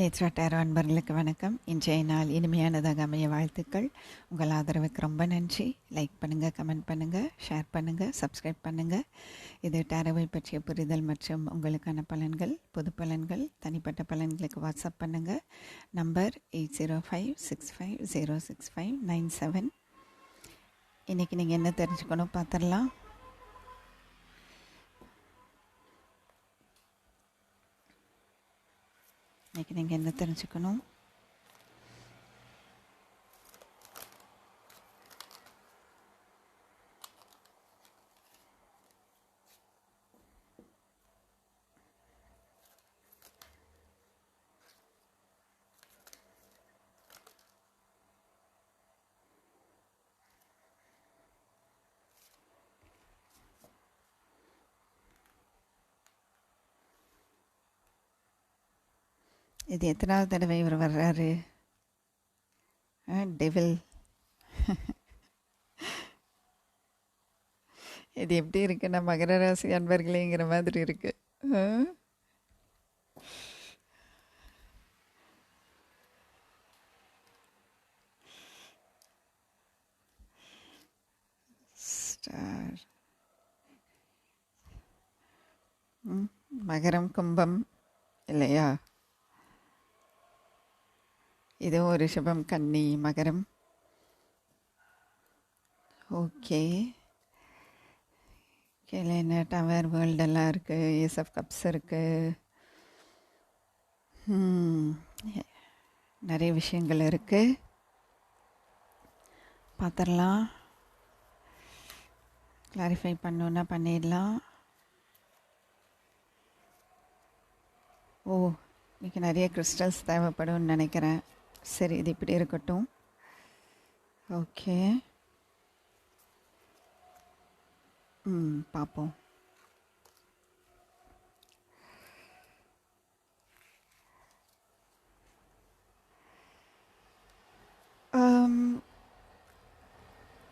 Nethra tarot அன்பர்களுக்கு வணக்கம். இன்றைய நாள் இனிமையானதாக அமைய வாழ்த்துக்கள். உங்கள் ஆதரவுக்கு ரொம்ப நன்றி. லைக் பண்ணுங்கள் கமெண்ட் பண்ணுங்கள் ஷேர் பண்ணுங்கள் சப்ஸ்கிரைப் பண்ணுங்கள் இது டேரவை பற்றிய புரிதல் மற்றும் உங்களுக்கான பலன்கள் பொது பலன்கள் தனிப்பட்ட பலன்களுக்கு வாட்ஸ்அப் பண்ணுங்கள் number eight zero five six five zero six five nine seven இன்றைக்கி நீங்கள் என்ன தெரிஞ்சுக்கணும் பார்த்துடலாம். நீங்கள் என்ன தெரிஞ்சுக்கணும்? இது எத்தனாவது தடவை இவர் வர்றாரு? டெவில் இது எப்படி இருக்குன்னா மகர ராசி அன்பர்களேங்கிற மாதிரி இருக்கு. ஸ்டார் ம், மகரம் கும்பம் இல்லையா? இதோ ஒரு சுபம் கன்னி மகரம். ஓகே. கீழே என்ன டவர் வேர்ல்டெல்லாம் இருக்குது ஏஸ் ஆஃப் கப்ஸ் இருக்குது நிறைய விஷயங்கள் இருக்குது பார்த்துடலாம் கிளாரிஃபை பண்ணோன்னா பண்ணிடலாம். ஓ இன்றைக்கி நிறைய கிறிஸ்டல்ஸ் தேவைப்படும்னு நினைக்கிறேன். சரி இது இப்படி இருக்கட்டும். ஓகே. ம் பார்ப்போம்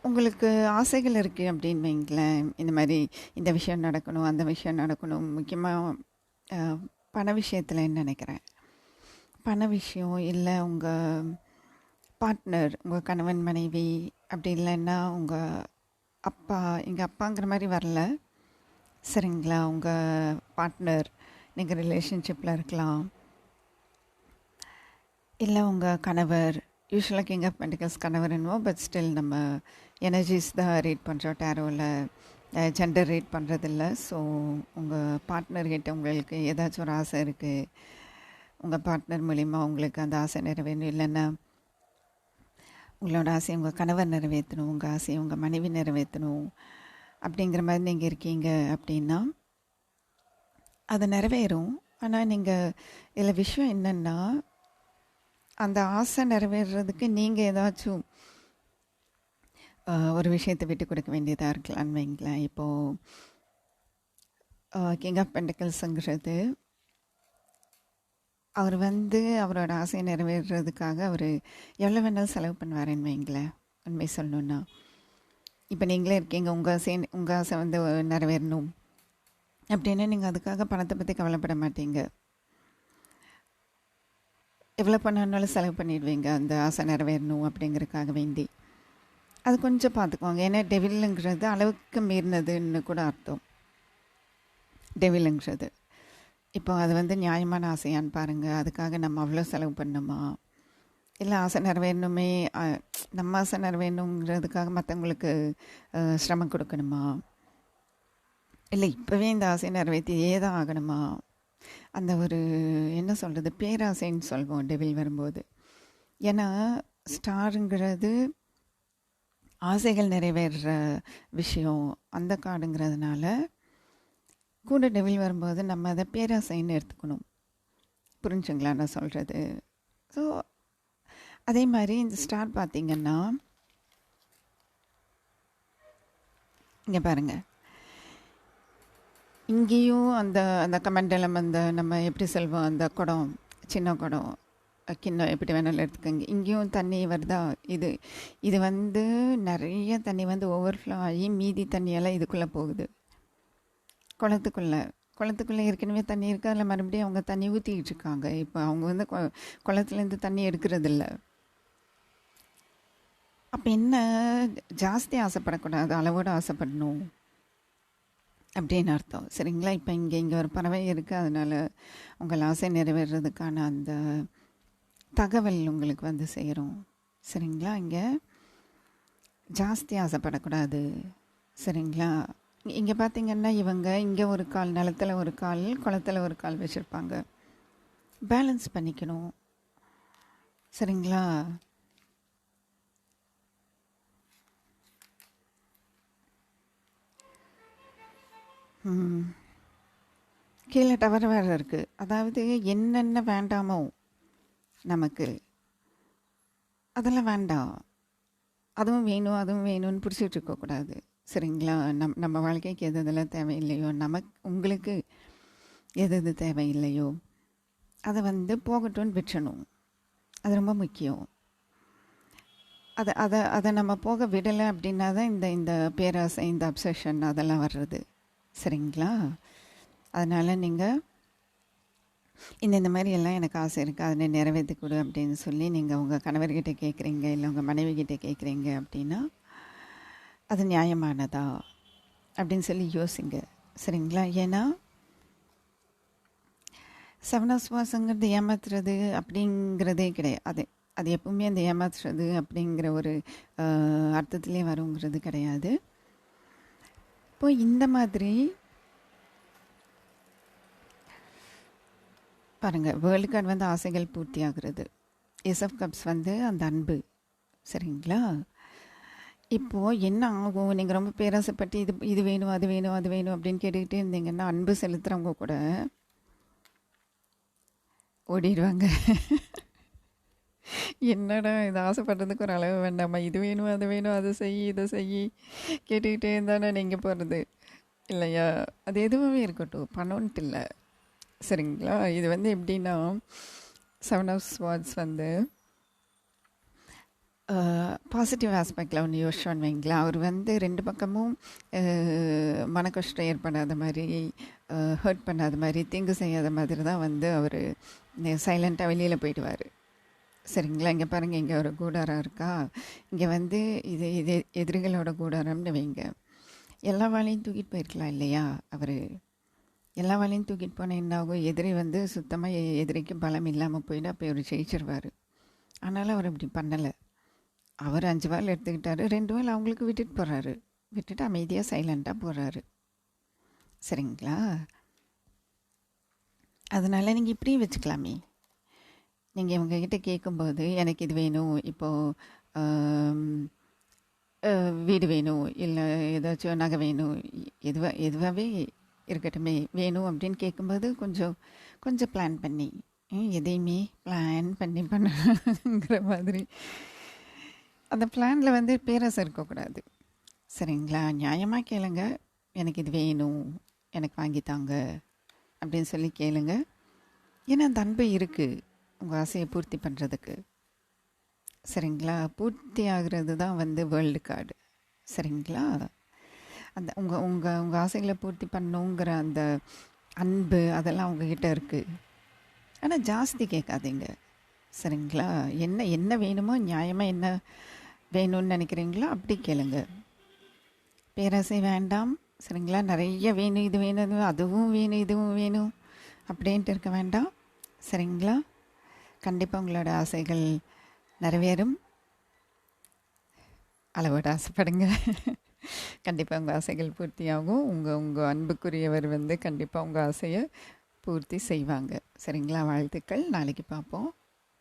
உங்களுக்கு ஆசைகள் இருக்குது அப்படின்னு வைங்களேன். இந்த மாதிரி இந்த விஷயம் நடக்கணும் அந்த விஷயம் நடக்கணும். முக்கியமாக பண விஷயத்தில் நினைக்கிறேன்? பண விஷயம் இல்லை உங்கள் பார்ட்னர் உங்கள் கணவன் மனைவி அப்படி இல்லைன்னா உங்கள் அப்பா எங்கள் அப்பாங்கிற மாதிரி வரல. சரிங்களா? உங்கள் பார்ட்னர் நீங்கள் ரிலேஷன்ஷிப்பில் இருக்கலாம். இல்லை உங்கள் கணவர் யூஸ்வலாக கிங் ஆஃப் பெண்டிகல்ஸ் கணவர் என்னவோ பட் ஸ்டில் நம்ம எனர்ஜிஸ் தான் ரீட் பண்ணுறோம் டேரோவில் ஜெண்டர் ரீட் பண்ணுறதில்ல ஸோ உங்கள் பார்ட்னர் கிட்ட உங்களுக்கு ஏதாச்சும் ஒரு ஆசை இருக்குது உங்கள் பார்ட்னர் மூலிமா உங்களுக்கு அந்த ஆசை நிறைவேறணும். இல்லைன்னா உங்களோட ஆசையை உங்கள் கணவர் நிறைவேற்றணும் உங்கள் ஆசையை உங்கள் மனைவி நிறைவேற்றணும் அப்படிங்கிற மாதிரி நீங்கள் இருக்கீங்க அப்படின்னா அது நிறைவேறும். ஆனால் நீங்கள் இதில் விஷயம் என்னென்னா அந்த ஆசை நிறைவேறதுக்கு நீங்கள் ஏதாச்சும் ஒரு விஷயத்தை விட்டு கொடுக்க வேண்டியதாக இருக்கலாம்னு வைங்களேன். இப்போது கிங் ஆஃப் பெண்டக்கல்ஸுங்கிறது அவர் வந்து அவரோட ஆசையை நிறைவேறுறதுக்காக அவர் எவ்வளோ வேணாலும் செலவு பண்ணுவாருன்னு வைங்களேன் உண்மை சொல்லணுன்னா இப்போ நீங்களே இருக்கீங்க உங்கள் ஆசை உங்கள் ஆசை வந்து நிறைவேறணும். அப்படின்னா நீங்கள் அதுக்காக பணத்தை பற்றி கவலைப்பட மாட்டீங்க. எவ்வளோ பண்ணாலும் செலவு பண்ணிடுவீங்க அந்த ஆசை நிறைவேறணும் அப்படிங்கிறதுக்காக வேண்டி. அது கொஞ்சம் பார்த்துக்குவாங்க ஏன்னா டெவிலுங்கிறது அளவுக்கு மீறினதுன்னு கூட அர்த்தம். டெவிலுங்கிறது இப்போ அது வந்து நியாயமான ஆசையான்னு பாருங்கள் அதுக்காக நம்ம அவ்வளோ செலவு பண்ணணுமா இல்லை ஆசை நிறைவேறணுமே நம்ம ஆசை நிறைவேறணுங்கிறதுக்காக மற்றவங்களுக்கு சிரமம் கொடுக்கணுமா? இல்லை இப்போவே இந்த ஆசையை நிறைவேற்றியே தான் ஆகணுமா? அந்த ஒரு என்ன சொல்கிறது பேராசைன்னு சொல்வோம் டெவில் வரும்போது. ஏன்னா ஸ்டாருங்கிறது ஆசைகள் நிறைவேறுற விஷயம். அந்த காடுங்கிறதுனால கூட டெவில் வரும்போது நம்ம அதை பேராசைன்னு எடுத்துக்கணும். புரிஞ்சுங்களா நான் சொல்கிறது ஸோ அதே மாதிரி இந்த ஸ்டார் பார்த்திங்கன்னா இங்கே பாருங்கள் இங்கேயும் அந்த அந்த கமண்டலம் அந்த நம்ம எப்படி செல்வோம் அந்த குடம் சின்ன குடம் கிண்ணம் எப்படி வேணாலும் எடுத்துக்கோங்க. இங்கேயும் தண்ணி வருதா? இது இது வந்து நிறைய தண்ணி வந்து ஓவர்ஃப்ளோ ஆகி மீதி தண்ணியெல்லாம் இதுக்குள்ளே போகுது. குளத்துக்குள்ளே குளத்துக்குள்ளே ஏற்கனவே தண்ணி இருக்குது அதில் மறுபடியும் அவங்க தண்ணி ஊற்றிக்கிட்டு இருக்காங்க. இப்போ அவங்க வந்து குளத்துலேருந்து தண்ணி எடுக்கிறதில்ல. அப்போ என்ன? ஜாஸ்தி ஆசைப்படக்கூடாது அளவோடு ஆசைப்படணும். அப்படின்னு அர்த்தம். சரிங்களா? இப்போ இங்கே இங்கே ஒரு பறவை இருக்குது அதனால் உங்கள் ஆசை நிறைவேறதுக்கான அந்த தகவல் உங்களுக்கு வந்து சேரும். சரிங்களா? இங்கே ஜாஸ்தி ஆசைப்படக்கூடாது. சரிங்களா? இங்கே பார்த்தீங்கன்னா இவங்க இங்கே ஒரு கால் நிலத்தில் ஒரு கால் குளத்தில் ஒரு கால் வச்சுருப்பாங்க. பேலன்ஸ் பண்ணிக்கணும். சரிங்களா? கீழே டவர் வேறு இருக்குது அதாவது என்னென்ன வேண்டாமோ நமக்கு. அதெல்லாம் வேண்டாம். அதுவும் வேணும் அதுவும் வேணும்னு பிடிச்சிட்டு இருக்கக்கூடாது. சரிங்களா? நம் நம்ம வாழ்க்கைக்கு எது எதெல்லாம் தேவையில்லையோ நமக்கு உங்களுக்கு எது எது தேவையில்லையோ அதை வந்து போகட்டும்னு விட்டணும் அது ரொம்ப முக்கியம். அதை அதை அதை நம்ம போக விடலை அப்படின்னா தான் இந்த இந்த பேராசை இந்த அப்சஷன் அதெல்லாம் வர்றது. சரிங்களா? அதனால் நீங்கள் இந்த இந்த மாதிரி எல்லாம் எனக்கு ஆசை இருக்குது அதனை நிறைவேற்றி கொடு அப்படின்னு சொல்லி நீங்கள் உங்கள் கணவர்கிட்ட கேட்குறீங்க இல்லை உங்கள் மனைவி கிட்டே கேட்குறீங்க அப்படின்னா அது நியாயமானதா? அப்படின்னு சொல்லி யோசிங்க. சரிங்களா? ஏன்னா சவணசுவாசங்கிறது ஏமாத்துறது அப்படிங்கிறதே கிடையாது. அது அது எப்பவுமே அந்த ஏமாத்துறது அப்படிங்கிற ஒரு அர்த்தத்திலே வருங்கிறது கிடையாது. இப்போ இந்த மாதிரி பாருங்கள் வேர்ல்டு கார்டு வந்து ஆசைகள் பூர்த்தி ஆகுறது எஸ்எஃப் கப்ஸ் வந்து அந்த அன்பு. சரிங்களா? இப்போது என்ன ஆகும்? நீங்கள் ரொம்ப பேராசைப்பட்டு இது இது வேணும் அது வேணும் அது வேணும் அப்படின்னு கேட்டுக்கிட்டே இருந்தீங்கன்னா அன்பு செலுத்துகிறவங்க கூட ஓடிடுவாங்க. என்னடா இது ஆசைப்படுறதுக்கு ஒரு அளவு வேண்டாமா? இது வேணும் அது வேணும் அதை செய் இதை செய் கேட்டுக்கிட்டே இருந்தானே நீங்கள் போகிறது இல்லையா? அது எதுவுமே இருக்கட்டும். பணம்ன்ட்டு இல்லை. சரிங்களா? இது வந்து எப்படின்னா செவன் ஆஃப் ஸ்வாட்ஸ் வந்து பாசிட்டிவ் ஆஸ்பெக்டில் ஒன்று யோசிச்சோன்னு வைங்களேன். அவர் வந்து ரெண்டு பக்கமும் அஹ், மன கஷ்டம் ஏற்படாத மாதிரி ஹர்ட் பண்ணாத மாதிரி தீங்கு செய்யாத மாதிரி தான் வந்து அவர் சைலண்ட்டாக வெளியில் போயிடுவார். சரிங்களா? இங்கே பாருங்கள் இங்கே ஒரு கூடாரம் இருக்கா? இங்கே வந்து இது இது எதிரிகளோட கூடாரம்னு வைங்க. எல்லா வேலையும் தூக்கிட்டு போயிருக்கலாம் இல்லையா அவர்? எல்லா வேலையும் தூக்கிட்டு போனால் என்ன ஆகும்? எதிரி வந்து சுத்தமாக எதிரிக்கு பலம் இல்லாமல் போயிட்டு அப்போ அவர் ஜெயிச்சிருவார். ஆனாலும் அவர் இப்படி பண்ணலை. அவர் அஞ்சு வால் எடுத்துக்கிட்டாரு. ரெண்டு வால் அவங்களுக்கு விட்டுட்டு போகிறாரு விட்டுட்டு அமைதியாக சைலண்ட்டாக போகிறாரு சரிங்களா? அதனால் நீங்கள் இப்படியும் வச்சுக்கலாமே. நீங்கள் இவங்ககிட்ட கேட்கும்போது எனக்கு இது வேணும். இப்போது வீடு வேணும். இல்லை ஏதாச்சும் நகை வேணும். எதுவாக எதுவாகவே இருக்கட்டுமே. வேணும் அப்படின்னு கேட்கும்போது கொஞ்சம் கொஞ்சம் பிளான் பண்ணி. எதையுமே பிளான் பண்ணி பண்ணுங்கிற மாதிரி. அந்த பிளானில் வந்து பேரரசு இருக்கக்கூடாது. சரிங்களா? நியாயமாக கேளுங்க. எனக்கு இது வேணும். எனக்கு வாங்கித்தாங்க அப்படின்னு சொல்லி கேளுங்க. ஏன்னா அந்த அன்பு இருக்குது உங்கள் ஆசையை பூர்த்தி பண்ணுறதுக்கு சரிங்களா? பூர்த்தி ஆகிறது தான் வந்து வேர்ல்டு கார்டு. சரிங்களா? அந்த உங்கள் உங்கள் உங்கள் ஆசைகளை பூர்த்தி பண்ணுங்கிற அந்த அன்பு அதெல்லாம் உங்ககிட்ட இருக்குது ஆனால் ஜாஸ்தி கேட்காதீங்க. சரிங்களா? என்ன என்ன வேணுமோ நியாயமாக என்ன வேணும்னு நினைக்கிறீங்களோ அப்படி கேளுங்க. பேராசை வேண்டாம். சரிங்களா? நிறைய வேணும் இது வேணும் அதுவும் வேணும் இதுவும் வேணும் அப்படின்ட்டு இருக்க வேண்டாம். சரிங்களா? கண்டிப்பாக உங்களோட ஆசைகள் நிறைவேறும். அளவோட ஆசைப்படுங்க. கண்டிப்பாக உங்கள் ஆசைகள் பூர்த்தியாகும். உங்கள் உங்கள் அன்புக்குரியவர் வந்து கண்டிப்பாக உங்கள் ஆசையை பூர்த்தி செய்வாங்க. சரிங்களா? வாழ்த்துக்கள். நாளைக்கு பார்ப்போம்.